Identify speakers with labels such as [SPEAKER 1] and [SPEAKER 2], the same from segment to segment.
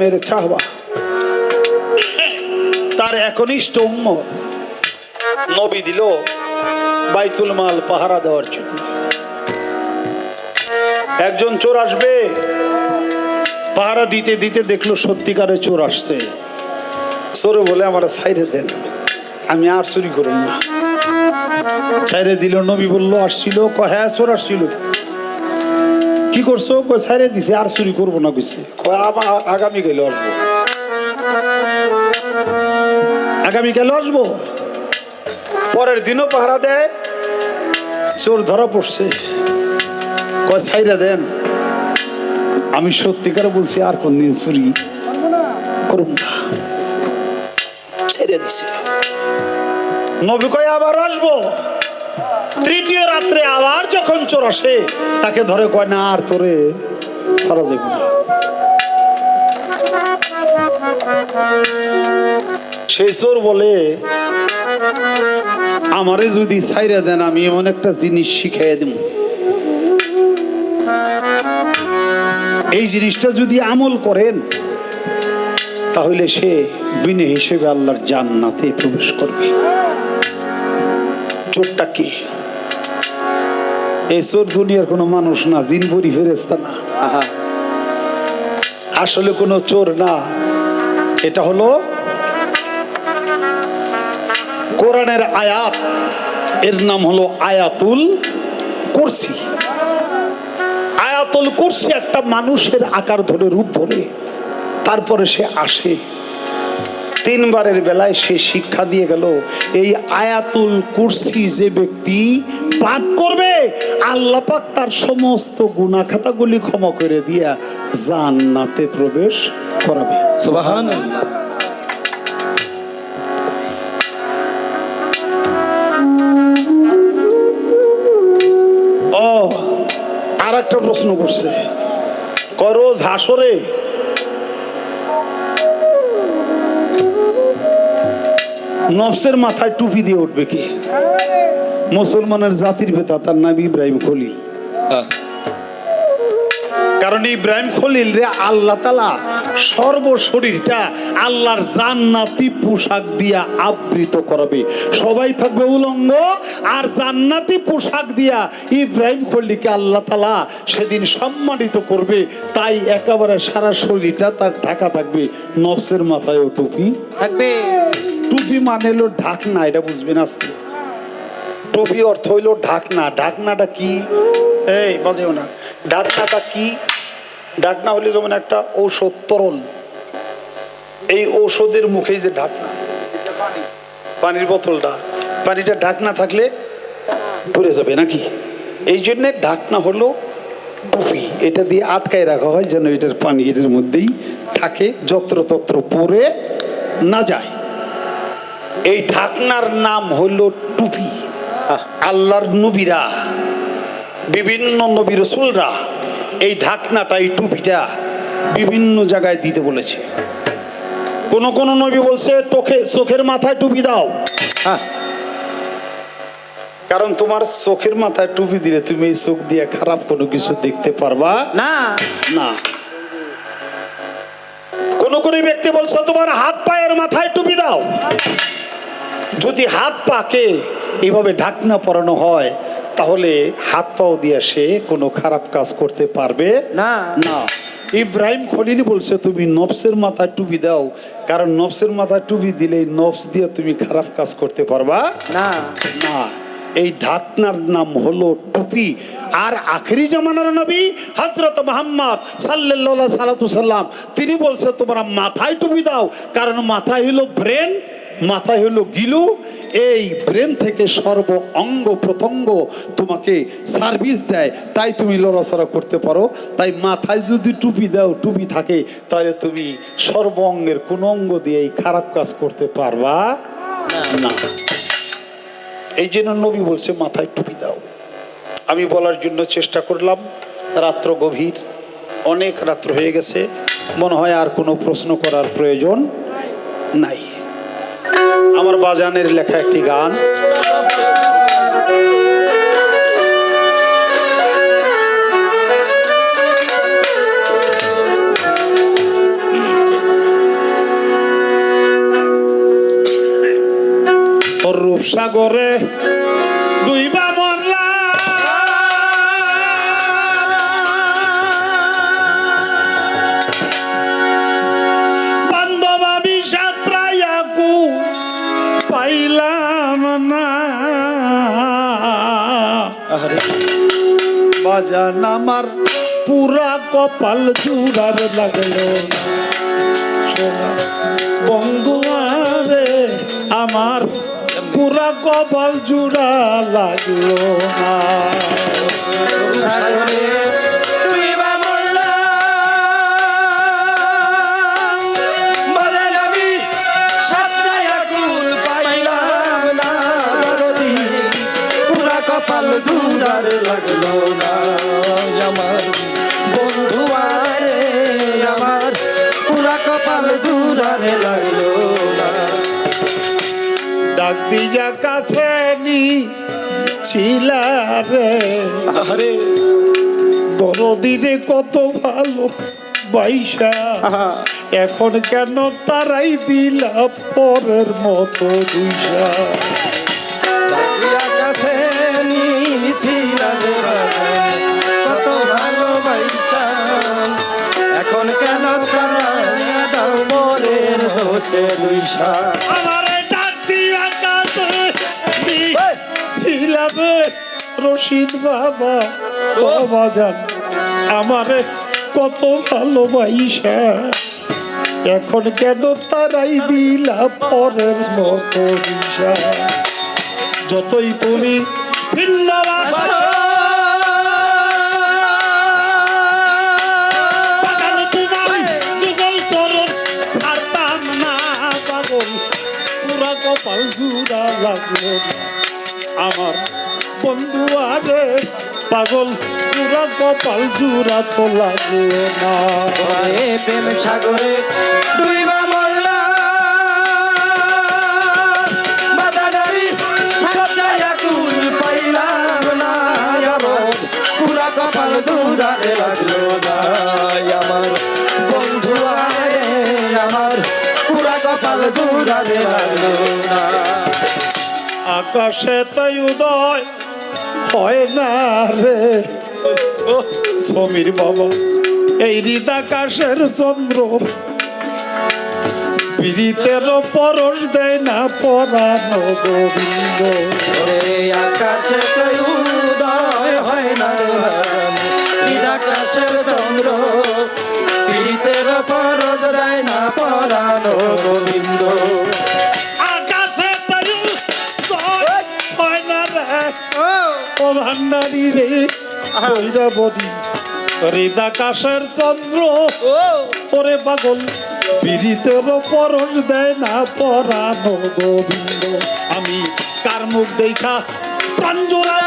[SPEAKER 1] মেরে চাহবা তার একনিষ্ঠ নবী দিল বাইতুল মাল পাহারা দেওয়ার জন্য। একজন চোর আসবে, পাহারা দিতে দিতে দেখল সত্যিকারে চোর আসছে। চোরে বলে, আমার সাইরে দেন, আমি আর চুরি করুন না। ছাইরে দিল, নবী বলল, আসছিল? ক হ্যাঁ চোর আসছিল। কি করছ? কয় ছাইরে দিছে, আর চুরি করব না কইছে। কয় আমার আগামী গেলে আসব। আগামী গেলে আসব? পরের দিনও পাহারা দেয়, চোর ধরা পড়ছে। কয় ছাইরা দেন। আমি সত্যিকার বলছি, আর কোনদিন চুরি করুন না। ছেড়ে দিছে। নবী কয়, আবার আসব? তৃতীয় রাত্রে আবার যখন চোর আসে, তাকে ধরে কয়, না, আর তোরে সারা যাবে সেই চোর বলে, আমারে যদি ছাইরা দেন, আমি এমন একটা জিনিস শিখাই দেব এই জিনিসটা যদি আমল করেন, তাহলে সে বিনে হিসেবে আল্লাহর জান্নাতে প্রবেশ করবে। চোরটা কি? এই চোর দুনিয়ার কোনো মানুষ না জিন বরি ফেরেস্তা না আসলে কোনো চোর না। এটা হলো কোরআনের আয়াত। এর নাম হলো আয়াতুল কুরসি। আয়াতুল কুরসি একটা মানুষের আকার ধরে রূপ ধরে। তারপরে সে আসে। তিনবারের বেলায় সে শিক্ষা দিয়ে গেল এই আয়াতুল কুরসি যে ব্যক্তি পাঠ করবে আল্লাহ পাক তার সমস্ত খাতাগুলি ক্ষমা করে দিয়া জান্নাতে প্রবেশ করাবে। আর একটা প্রশ্ন করছে করোজ হাসরে নফসের মাথায় টুপি দিয়ে উঠবে কি? মুসলমানের জাতির ভেতা তার নাম ইব্রাহিম খলিল। কারণ ইব্রাহিম খলিল রে আল্লাহ তালা সর্ব শরীরটা আল্লাহর জান্নাতি পোশাক দিয়া আবৃত করাবে। সবাই থাকবে উলঙ্গ আর জান্নাতি পোশাক দিয়া ইব্রাহিম খলিলকে আল্লাহ তালা সেদিন সম্মানিত করবে। তাই একেবারে সারা শরীরটা তার ঢাকা থাকবে। নফসের মাথায়ও টুপি।
[SPEAKER 2] থাকবে।
[SPEAKER 1] টুপি মানে হলো ঢাকনা, এটা বুঝবেন আস্তে টুপি অর্থ হইল ঢাকনা। ঢাকনাটা কি? এই, বাজেও না। ঢাকনাটা কি? ঢাকনা হলে যেমন একটা ঔষধ তরল। এই ঔষধের মুখেই যে ঢাকনা, পানির বোতলটা, পানিটা ঢাকনা থাকলে পড়ে যাবে নাকি? এই জন্যে ঢাকনা হলো টুপি। এটা দিয়ে আটকায় রাখা হয় যেন এটার পানি এটার মধ্যেই থাকে, যত্রতত্র পরে না যায়। এই ঢাকনার নাম হলো টুপি। আল্লাহর নবীরা বিভিন্ন নবী রসুলরা এই ঢাকনাটা এই টুপিটা বিভিন্ন জায়গায় দিতে বলেছে। কোন কোন নবী বলছে তোকে চোখের মাথায় টুপি দাও।
[SPEAKER 2] হ্যাঁ
[SPEAKER 1] কারণ তোমার চোখের মাথায় টুপি দিলে তুমি এই চোখ দিয়ে খারাপ কোনো কিছু দেখতে পারবা?
[SPEAKER 2] না।
[SPEAKER 1] না। কোন কোন ব্যক্তি বলছে তোমার হাত পায়ের মাথায় টুপি দাও। যদি হাত পাকে এইভাবে ঢাকনা পরানো হয় তাহলে হাত পাও দিয়ে সে কোনো খারাপ কাজ করতে পারবে
[SPEAKER 2] না।
[SPEAKER 1] না। ইব্রাহিম খলিল বলছে তুমি নফসের মাথায় টুপি দাও কারণ নফসের মাথায় টুপি দিলে নফস দিয়ে তুমি খারাপ কাজ করতে পারবা?
[SPEAKER 2] না।
[SPEAKER 1] না। এই ঢাকনার নাম হলো টুপি। আর আখেরি জামানার নবী হজরত মোহাম্মদ সাল্লাল্লাহু সাল্লাতু সাল্লাম তিনি বলছে তোমরা মাথায় টুপি দাও কারণ মাথায় হলো ব্রেন মাথায় হলো গিলু, এই ব্রেন থেকে সর্ব অঙ্গ প্রত্যঙ্গ তোমাকে সার্ভিস দেয়। তাই তুমি লড়াচড়া করতে পারো। তাই মাথায় যদি টুপি দাও, টুপি থাকে, তাহলে তুমি সর্ব অঙ্গের কোন অঙ্গ দিয়ে এই খারাপ কাজ করতে পারবা না। এই জন্য নবী বলছে, মাথায় টুপি দাও। আমি বলার জন্য চেষ্টা করলাম। রাত্র গভীর, অনেক রাত্র হয়ে গেছে। মনে হয় আর কোনো প্রশ্ন করার প্রয়োজন নাই। আমার বাজানের লেখা একটি গান। রূপসাগরে বাজান আমার পুরা কপাল চূড়ার লাগল। বন্ধু আরে আমার পুরা কপাল জুড়া লাগল
[SPEAKER 2] কপাল দুরার লাগল না আমার। বন্ধু আরে আমার পুরা কপাল দুরারে লাগল না।
[SPEAKER 1] ডাক দিয়া কাছে নি ছিলা রে।
[SPEAKER 2] আরে।
[SPEAKER 1] বড়দিনে কত ভালো বাইসা এখন কেন তারাই দিলা পরের মতো দুইসা
[SPEAKER 2] দোষে দুইশা
[SPEAKER 1] আমারে ডাক দিয়া কাছে রশিদ বাবা। আমারে কত ভালোবাইসা এখন কেন তারাই দিলা পরের মতো দিশা যতই তুমি ভিন্ন কপাল জুড়া লাগল আমার বন্ধু আরে পাগল, পুরা কপাল জুড়া তো লাগল না।
[SPEAKER 2] প্রেম সাগরে ডুইবা কপাল দুরারে লাগল না।
[SPEAKER 1] আকাশে তাই উদয় হয় না রে। সমীর বাবা, এই হৃদ আকাশের চন্দ্র। পীড়িতের পরশ দেয় না পরানো গোবিন্দ।
[SPEAKER 2] আকাশে কই উদয় হয় না রে। ভান। ঈদ আকাশের চন্দ্র, পীড়িতের পরজ দেয় না পরানো গোবিন্দ।
[SPEAKER 1] ভান্ডারি রে বৈরাবতী হৃদ আকাশের চন্দ্র ওরে পাগল পীড়িতের পরশ দেয় না পরানো গোবিন্দ। আমি কার মুখ দেখা প্রাঞ্জলা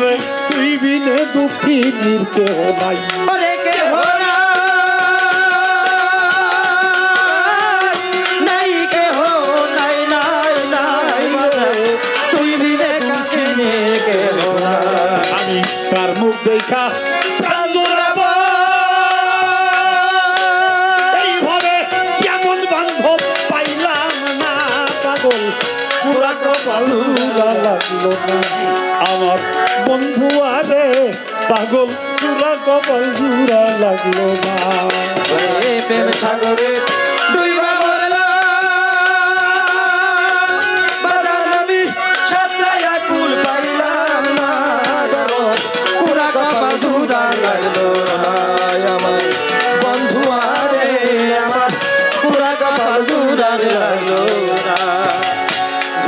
[SPEAKER 1] রে তুই বিনে দুঃখী নাই।
[SPEAKER 2] অনেকে নাই।
[SPEAKER 1] পাগল পুরা কপাল জোড়া লাগল না।
[SPEAKER 2] প্রেম সাগরে ডুইবা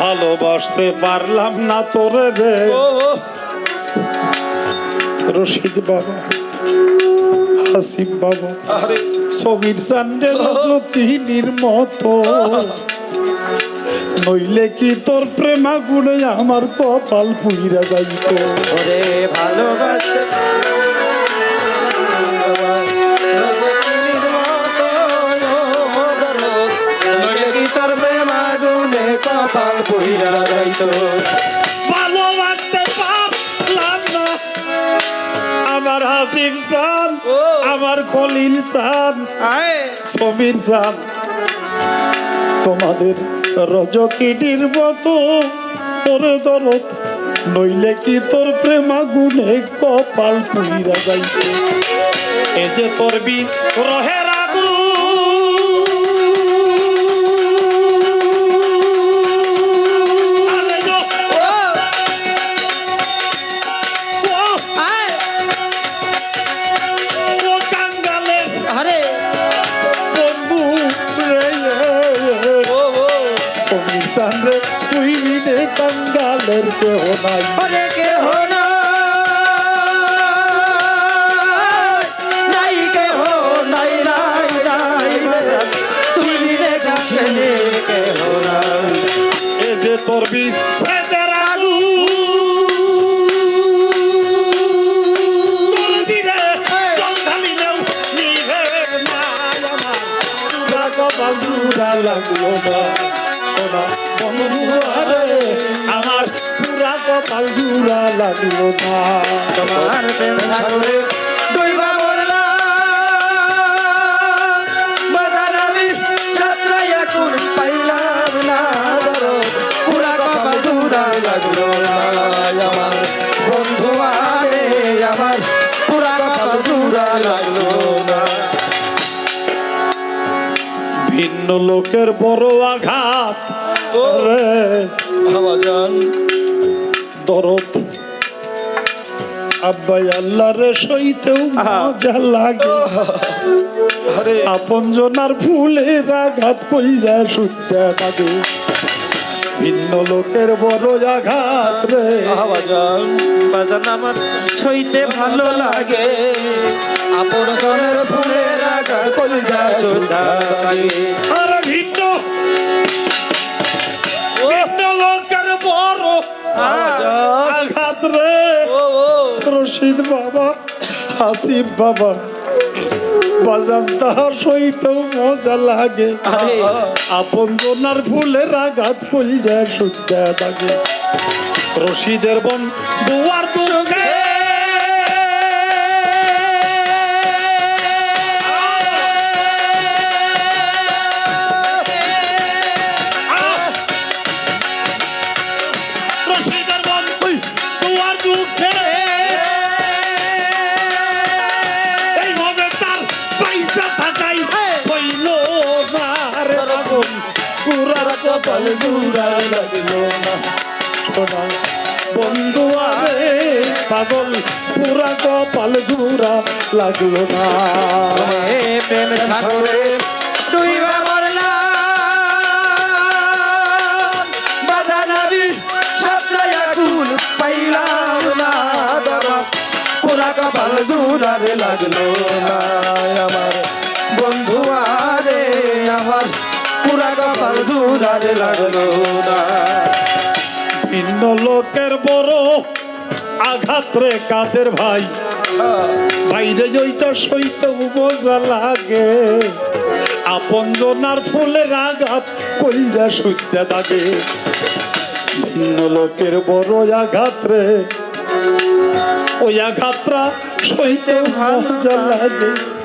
[SPEAKER 1] ভালোবাসতে পারলাম না তোরে রে। রশিদ বাবা আসিফ বাবা সমীর সান্ডেল যতীনের মতো নইলে কি তোর প্রেমা গুণে আমার কপাল পুইরা যাইত? কপাল পুইরা যাইত? আমার
[SPEAKER 2] সান।
[SPEAKER 1] আমার খলিল
[SPEAKER 2] সান
[SPEAKER 1] সমীর সান তোমাদের রজকিটির মতো তোরে দরদ নইলে কি তোর প্রেমা গুনে কপাল পুইরা যাইতে এ যে তোর বি রহের কাঙ্গালের কেহ নাই।
[SPEAKER 2] ওরে নাই। কে নাই নাই নাই তুই রে কাছে নে কে হনা
[SPEAKER 1] এ যে তোর লাগল না। সোনা বন্ধু আরে কপাল জুড়া লাগল না
[SPEAKER 2] তোমার প্রেম সাগরে ডুইবা মরলা। বাজার আমি সাতরাইয়া কোন পাইলাম না ধরো। পুরা কপাল জুড়া লাগল না আমার বন্ধু আরে আমার পুরা কপাল জুড়া লাগল না
[SPEAKER 1] ভিন্ন লোকের বড় আঘাত। রে
[SPEAKER 2] ভাবাজান
[SPEAKER 1] দরদ। আব্বাই আল্লাহ রে সইতেও। মজা লাগে।
[SPEAKER 2] আরে।
[SPEAKER 1] আপন জনার ফুলের আঘাত কইরা সুত্যা থাকে ভিন্ন লোকের বড় আঘাত রে।
[SPEAKER 2] বাজান। আমার সইতে ভালো লাগে। আপন জনের ফুলের আগা কলিজা সুধা লাগে
[SPEAKER 1] আর ভিন্ন। ভিন্ন লোকের বড় আঘাত। রে। রশিদ বাবা হাসিব বাবা বাজার তাহার মজা লাগে। আপন জনার ফুলের আঘাত যায় সুত্যা লাগে রশিদের বন দুয়ার দুঃখে কপাল জুড়া লাগল না। সোনা বন্ধু আরে, পাগল, পুরা কপাল জুড়া লাগল না।
[SPEAKER 2] প্রেম সাগরে ডুইবা মরলা। বাজান আমি সাতরাইয়া কুল পাইলাম না। দরা পুরা কপাল জুড়ারে লাগল না আমার। লাগল
[SPEAKER 1] ভিন্ন লোকের বড় আঘাত রে কাদের ভাই? বাইরে লাগে। আপন ফুলের আঘাত কইরা সুইতে থাকে ভিন্ন লোকের বড় আঘাত রে। ওই আঘাতরা সইতে মজা লাগে।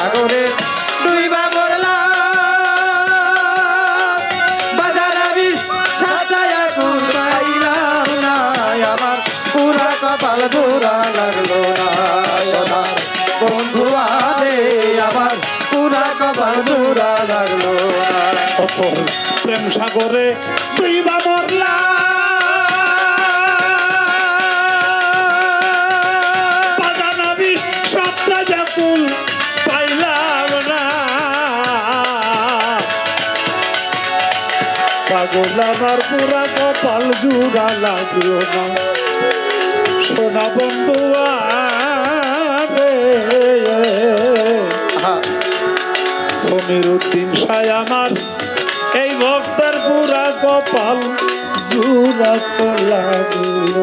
[SPEAKER 2] সাগরে ডুইবা মরলা বাজার আমি লাগল না বন্ধু আরে, আমার পুরা কপাল জোড়া লাগল
[SPEAKER 1] প্রেম সাগরে তুই পাগল আমার পুরা কপাল জুড়া লাগল না সোনা বন্ধু সমীর উদ্দিন আমার, এই ভক্তের পুরা কপাল জুড়া লাগল।